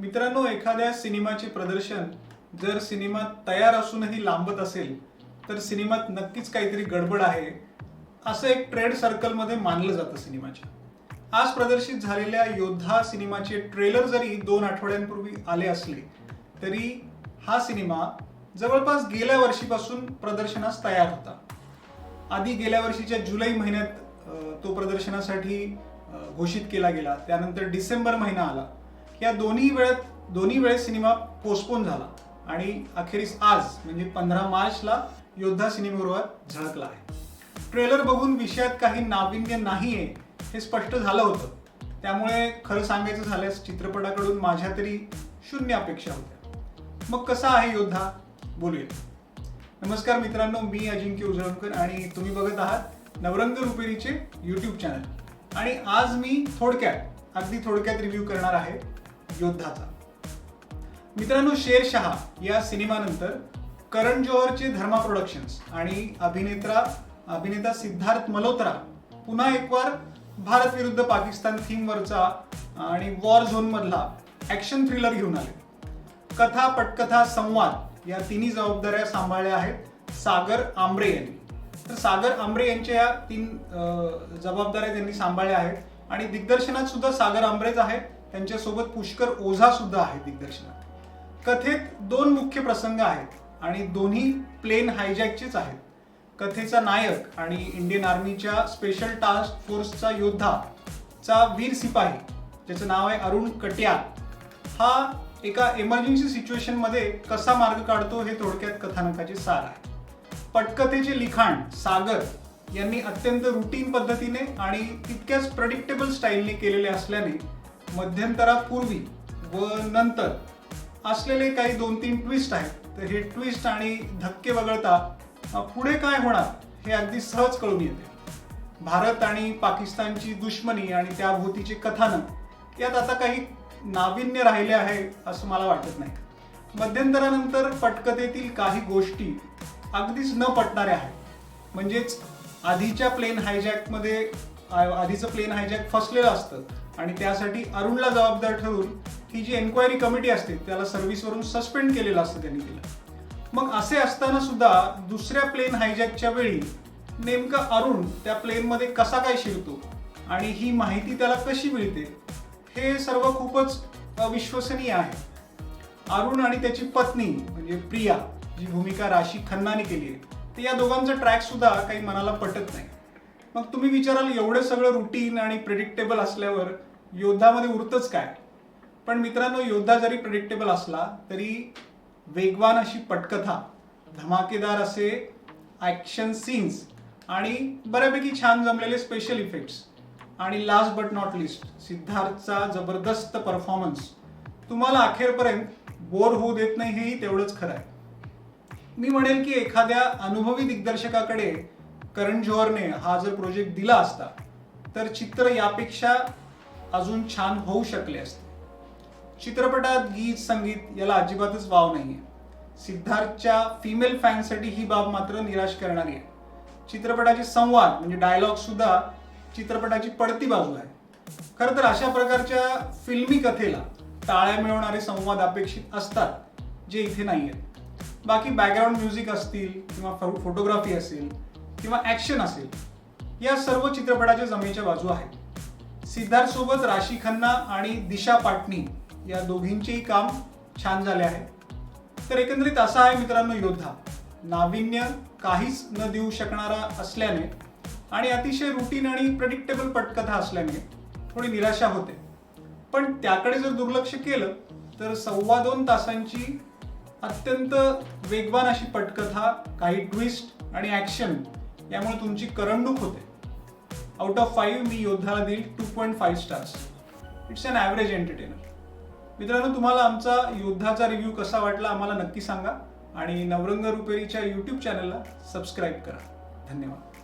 मित्रांनो एखाद्या सिनेमाचे प्रदर्शन जर सिनेमा तयार असूनही लांबत असेल तर सिनेमात नक्कीच काहीतरी गडबड आहे असं एक ट्रेड सर्कलमध्ये मानलं जातं सिनेमाच्या. आज प्रदर्शित झालेल्या योद्धा सिनेमाचे ट्रेलर जरी दोन आठवड्यांपूर्वी आले असले तरी हा सिनेमा जवळपास गेल्या वर्षीपासून प्रदर्शनास तयार होता. आधी गेल्या वर्षीच्या जुलै महिन्यात तो प्रदर्शनासाठी घोषित केला गेला. त्यानंतर डिसेंबर महिना आला. या दोन्ही वेळेत दोन्ही वेळेस सिनेमा पोस्टपोन झाला. आणि अखेरीस आज म्हणजे पंधरा मार्चला योद्धा सिनेमागृहात झळकला आहे. ट्रेलर बघून विषयात काही नाविन्य नाहीये हे स्पष्ट झालं होतं. त्यामुळे खरं सांगायचं झाल्यास चित्रपटाकडून माझ्या तरी शून्य अपेक्षा होत्या. मग कसा आहे योद्धा? बोलूया नमस्कार मित्रांनो मी अजिंक्य उजळमकर आणि तुम्ही बघत आहात नवरंग रुपेरीचे यूट्यूब चॅनल आणि आज मी थोडक्यात अगदी थोडक्यात रिव्ह्यू करणार आहे. योद्धाचा. मित्रांनो शेरशहा या सिनेमानंतर करण जोहरचे धर्मा प्रोडक्शन्स आणि अभिनेत्रा अभिनेता सिद्धार्थ मल्होत्रा पुन्हा एक वार भारत विरुद्ध पाकिस्तान थीमवरचा आणि वॉर झोनमधला ॲक्शन ऍक्शन थ्रिलर घेऊन आले. कथा पटकथा संवाद या तिन्ही जबाबदाऱ्या सांभाळल्या आहेत सागर आंबरे यांनी. तर सागर आंबरे यांच्या या तीन जबाबदाऱ्या त्यांनी सांभाळल्या आहेत आणि दिग्दर्शनात सुद्धा सागर आंबरेच आहेत. त्यांच्यासोबत पुष्कर ओझा सुद्धा आहे दिग्दर्शनात. कथेत दोन मुख्य प्रसंग आहेत आणि दोन्ही प्लेन हायजॅकचेच आहेत. कथेचा नायक आणि इंडियन आर्मीच्या स्पेशल टास्क फोर्सचा योद्धा चा वीर सिपाही ज्याचं नाव आहे अरुण कट्याल हा एका इमर्जन्सी सिच्युएशनमध्ये कसा मार्ग काढतो हे थोडक्यात कथानकाचे सार आहे पटकथेचे लिखाण सागर यांनी अत्यंत रुटीन पद्धतीने आणि तितक्याच प्रडिक्टेबल स्टाईलने केलेले असल्याने मध्यंतरापूर्वी व नंतर असलेले काही दोन तीन ट्विस्ट आहेत. तर हे ट्विस्ट आणि धक्के वगळता पुढे काय होणार हे अगदी सहज कळून येते. भारत आणि पाकिस्तानची दुश्मनी आणि त्याभोवतीचे कथानक यात आता काही नाविन्य राहिले आहे असं मला वाटत नाही. मध्यंतरानंतर पटकथेतील काही गोष्टी अगदीच न पटणाऱ्या आहेत. म्हणजेच आधीच्या प्लेन हायजॅकमध्ये आधीचं प्लेन हायजॅक फसलेलं असतं. आणि त्यासाठी अरुणला जबाबदार ठरवून ही जी एन्क्वायरी कमिटी असते त्याला सर्व्हिसवरून सस्पेंड केलेलं असतं त्यांनी तिला मग असे असताना सुद्धा दुसऱ्या प्लेन हायजॅकच्या वेळी नेमका अरुण त्या प्लेनमध्ये कसा काय शिरतो आणि ही माहिती त्याला कशी मिळते हे सर्व खूपच अविश्वसनीय आहे. अरुण आणि त्याची पत्नी म्हणजे प्रिया जी भूमिका राशी खन्नाने केली आहे ते या दोघांचा ट्रॅक सुद्धा काही मनाला पटत नाही. मग तुम्ही विचाराल एवढं सगळं रुटीन आणि प्रिडिक्टेबल असल्यावर योद्धामध्ये उरतच काय? पण मित्रांनो योद्धा जरी प्रिडिक्टेबल असला तरी वेगवान अशी पटकथा धमाकेदार असे ॲक्शन सीन्स आणि बऱ्यापैकी छान जमलेले स्पेशल इफेक्ट्स आणि लास्ट बट नॉट लिस्ट सिद्धार्थचा जबरदस्त परफॉर्मन्स तुम्हाला अखेरपर्यंत बोर होऊ देत नाही हेही तेवढंच खरं आहे. मी म्हणेल की एखाद्या अनुभवी दिग्दर्शकाकडे करण जोहरने हा जर प्रोजेक्ट दिला असता तर चित्र यापेक्षा अजून छान होऊ शकले असते. चित्रपटात गीत संगीत याला अजिबातच वाव नाहीये. सिद्धार्थच्या फिमेल फॅनसाठी ही बाब मात्र निराश करणारी आहे. चित्रपटाचे संवाद म्हणजे डायलॉग सुद्धा चित्रपटाची पडती बाजू आहे. खरं तर अशा प्रकारच्या फिल्मी कथेला टाळ्या मिळवणारे संवाद अपेक्षित असतात जे इथे नाही आहेत बाकी बॅकग्राऊंड म्युझिक असतील किंवा फोटोग्राफी असेल किंवा ॲक्शन असेल या सर्व चित्रपटाच्या जमेच्या बाजू आहेत. सिद्धार्थ सोबत राशी खन्ना आणि दिशा पाटणी या दोघींचेही काम छान झाले आहे. तर एकंदरीत असा आहे मित्रांनो योद्धा. नाविन्य काहीच न देऊ शकणारा असल्याने आणि अतिशय रुटीन आणि प्रेडिक्टेबल पटकथा असल्याने थोडी निराशा होते. पण त्याकडे जर दुर्लक्ष केलं तर सव्वा दोन तासांची अत्यंत वेगवान अशी पटकथा काही ट्विस्ट आणि ॲक्शन यामुळे तुमची करंडूक होते. आउट ऑफ फाईव्ह मी योद्धाला देईल two point five stars it's an average entertainer मित्रांनो तुम्हाला आमचा योद्धाचा रिव्ह्यू कसा वाटला आम्हाला नक्की सांगा. आणि नवरंग रुपेरीच्या यूट्यूब चॅनलला सबस्क्राईब करा. धन्यवाद.